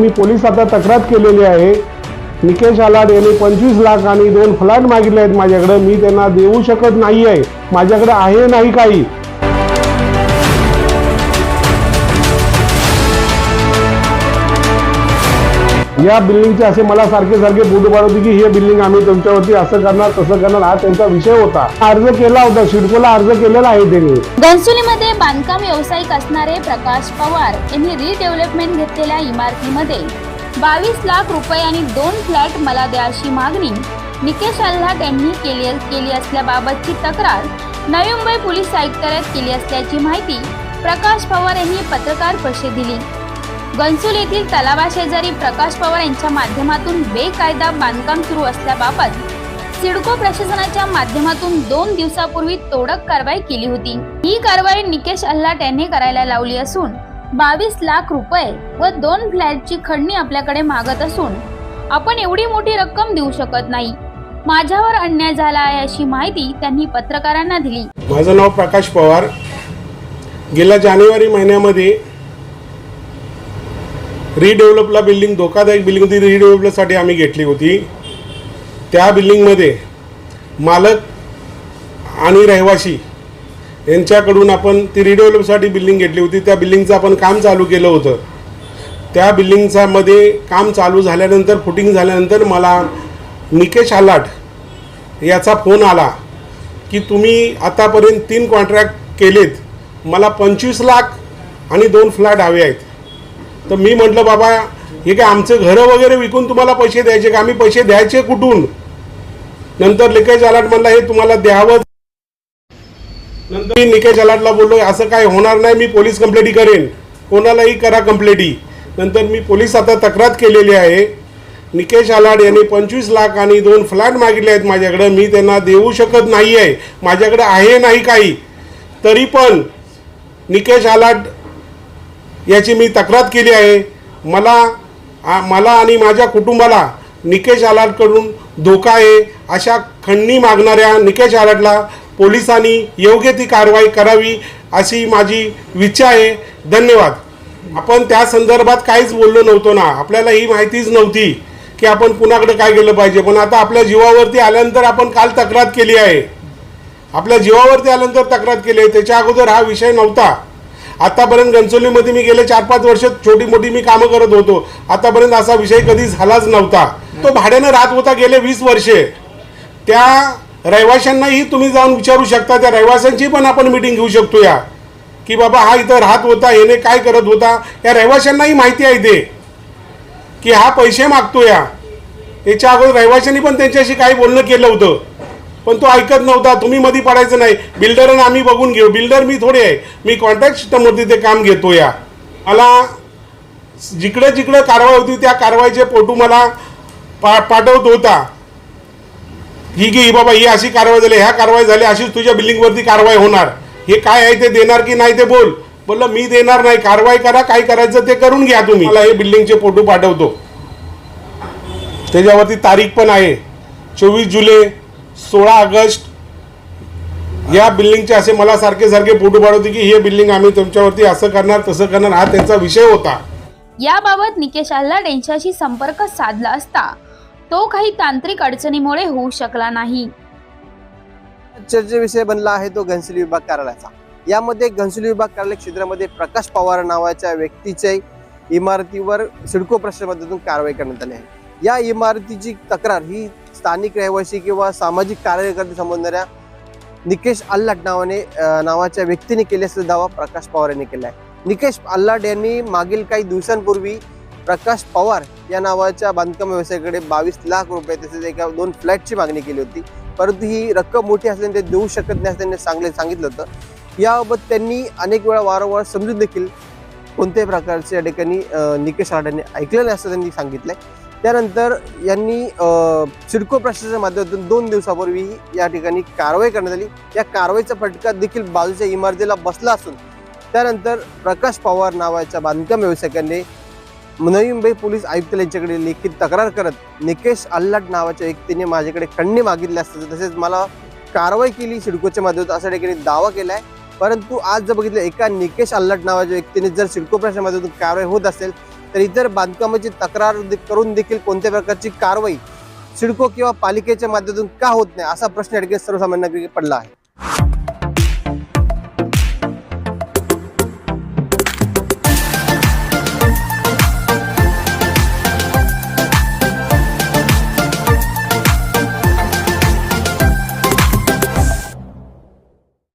मी police आता तक्रार केलेली आहे. निकेश आलाड यांनी पंचवीस लाख आणि दोन फ्लॅट मागितले आहेत माझ्याकडं. मी त्यांना देऊ शकत नाही आहे माझ्याकडे आहे नाही काही. या बिल्डिंगचे असे मला सारखे सारखे फोटो पाठवते की हे बिल्डिंग आम्ही तुमच्यावरती असं करणार तसं करणार. हा त्यांचा विषय होता. अर्ज केला होता सिडकोला अर्ज केलेला आहे त्यांनी. घनसोलीमध्ये बांधकाम व्यावसायिक असणारे प्रकाश पवार यांनी रिडेव्हलपमेंट घेतलेल्या इमारतीमध्ये बावीस लाख रुपये आणि दोन फ्लॅट मला द्या अशी मागणी निकेश आल्हाट यांनी केली केली असल्याबाबतची तक्रार नवी मुंबई पोलीस आयुक्तालयात केली असल्याची माहिती प्रकाश पवार यांनी पत्रकार परिषदेत दिली. गंसूल येथील तलावाशेजारी प्रकाश पवार यांच्या माध्यमातून बेकायदा बांधकाम सुरू असल्याबाबत सिडको प्रशासनाच्या माध्यमातून दोन दिवसापूर्वी तोडक कारवाई केली होती. ही कारवाई निकेश अल्लाट यांनी करायला लावली असून बावीस लाख रुपये व दोन फ्लॅटची खंडणी आपल्याकडे मागत असून आपण एवढी मोठी रक्कम देऊ शकत नाही. माझ्यावर अन्याय झाला आहे अशी माहिती त्यांनी पत्रकारांना दिली. माझं नाव प्रकाश पवार. गेल्या जानेवारी महिन्यामध्ये रिडेव्हलपला बिल्डिंग धोकादायक बिल्डिंग होती रिडेव्हलपसाठी आम्ही घेतली होती. त्या बिल्डिंगमध्ये मालक आणि रहिवाशी यांच्याकडून आपण ती रिडेव्हलपसाठी बिल्डिंग घेतली होती. त्या बिल्डिंगचं आपण काम चालू केलं होतं. त्या बिल्डिंगच्यामध्ये काम चालू झाल्यानंतर फुटिंग झाल्यानंतर मला निकेश आलाट याचा फोन आला की तुम्ही आतापर्यंत तीन कॉन्ट्रॅक्ट केलेत. मला पंचवीस लाख आणि दोन फ्लॅट हवे आहेत. तर मी म्हटलं बाबा हे काय आमचे घरं वगैरे विकून तुम्हाला पैसे द्यायचे का? आम्ही पैसे द्यायचे कुठून? नंतर निकेश अलाट म्हणला हे तुम्हाला द्यावं. नंतर मी निकेश अलाटला बोललो असं काय होणार नाही मी पोलीस कंप्लेंटी करेन. कोणालाही करा कंप्लेंटी नंतर मी पोलीस आता तक्रार केलेली आहे. निकेश आलाड यांनी पंचवीस लाख आणि दोन फ्लॅट मागितले आहेत माझ्याकडं. मी त्यांना देऊ शकत नाही आहे माझ्याकडं आहे नाही काही. तरी पण निकेश आलाड याची मी तक्रार केली आहे. मला आ- मला आणि माझ्या कुटुंबाला निकेश आलाटकडून धोका आहे. अशा खंडणी मागणाऱ्या निकेश आलाटला पोलिसांनी योग्य ती कारवाई करावी अशी माझी इच्छा आहे. धन्यवाद. आपण त्या संदर्भात काहीच बोललो नव्हतो ना. आपल्याला ही माहितीच नव्हती की आपण कुणाकडे काय केलं पाहिजे. पण आता आपल्या जीवावरती आल्यानंतर आपण काल तक्रार केली आहे. आपल्या जीवावरती आल्यानंतर तक्रार केली आहे. त्याच्या अगोदर हा विषय नव्हता. आतापर्यंत गणचोलीमध्ये मी गेले चार पाच वर्ष छोटी मोठी मी कामं करत होतो. आतापर्यंत असा विषय कधी झालाच नव्हता. तो भाड्यानं राहत होता गेले वीस वर्षे. त्या रहिवाशांनाही तुम्ही जाऊन विचारू शकता त्या रहिवाशांची पण आपण मिटिंग घेऊ शकतो या की बाबा हा इथं राहत होता याने काय करत होता? या रहिवाशांनाही माहिती आहे ते. की हा पैसे मागतो या याच्या अगोदर रहिवाशांनी पण त्यांच्याशी काही बोलणं केलं होतं. पण तो ऐकत नव्हता तुम्ही मध्ये पडायचं नाही. बिल्डर आणि आम्ही बघून घेऊ. बिल्डर मी थोडे आहे. मी कॉन्ट्रॅक्ट सिस्टमवरती ते काम घेतो या मला जिकडे जिकडे कारवाई होती त्या कारवाईचे फोटो मला पा पाठवत होता. ही की ही बाबा ही अशी कारवाई झाली ह्या कारवाई झाली अशीच तुझ्या बिल्डिंगवरती कारवाई होणार. हे काय आहे ते देणार की नाही ते बोल. बोललं मी देणार नाही. कारवाई करा काय करायचं ते करून घ्या तुम्ही. मला हे बिल्डिंगचे फोटो पाठवतो. त्याच्यावरती तारीख पण आहे. चोवीस जुलै सोळा ऑगस्ट या बिल्डिंगचे असे मला सारखे सारखे फोटो पाठवते की हे बिल्डिंग आम्ही तुमच्यावरती असं करणार तसं करणार हा त्यांचा विषय होता. याबाबत निकेश आल्हाट यांच्याशी संपर्क साधला असता तो काही तांत्रिक अडचणीमुळे होऊ शकला नाही. चर्चे विषय बनला आहे तो घनसोली विभाग कार्यालयाचा. यामध्ये घनसोली विभाग कार्यालय क्षेत्रामध्ये प्रकाश पवार नावाच्या व्यक्तीच्या इमारतीवर सिडको प्रशासनातून कारवाई करण्यात आली आहे. या इमारतीची तक्रार ही स्थानिक रहिवासी किंवा सामाजिक कार्यकर्ते संबंधणाऱ्या निकेश अल्लाट नावाने नावाच्या व्यक्तीने केली असं दावा प्रकाश पवार यांनी केला आहे. निकेश अल्लाट यांनी मागील काही दिवसांपूर्वी प्रकाश पवार या नावाच्या बांधकाम व्यवसायाकडे बावीस लाख रुपये तसेच एका दोन फ्लॅटची मागणी केली होती. परंतु ही रक्कम मोठी असल्याने ते देऊ शकत नाही असं त्यांनी सांगले सांगितलं होतं. याबाबत त्यांनी अनेक वेळा वारंवार समजून देखील कोणत्याही प्रकारचे या ठिकाणी निकेश आडाने ऐकलेलं ऐकलं नाही असं त्यांनी सांगितलंय. त्यानंतर यांनी सिडको प्रशासनाच्या माध्यमातून दोन दिवसापूर्वी या ठिकाणी कारवाई करण्यात आली. या कारवाईचा फटका देखील बाजूच्या इमारतीला बसला असून त्यानंतर प्रकाश पवार नावाच्या बांधकाम व्यावसायिकाने नवी मुंबई पोलीस आयुक्त यांच्याकडे लेखी तक्रार करत निकेश अल्लाट नावाच्या व्यक्तीने माझ्याकडे खंडणी मागितले असतात तसेच मला कारवाई केली सिडकोच्या माध्यमातून अशा ठिकाणी दावा केला आहे परंतु आज जर बघितलं एका निकेश अल्लाट नावाच्या व्यक्तीने जर सिडको प्रशासनाच्या माध्यमातून कारवाई होत असेल तर इतर बांधकामाची तक्रार करून देखील कोणत्या प्रकारची कारवाई सिडको किंवा पालिकेच्या माध्यमातून का होत नाही असा प्रश्न या ठिकाणी पडला आहे.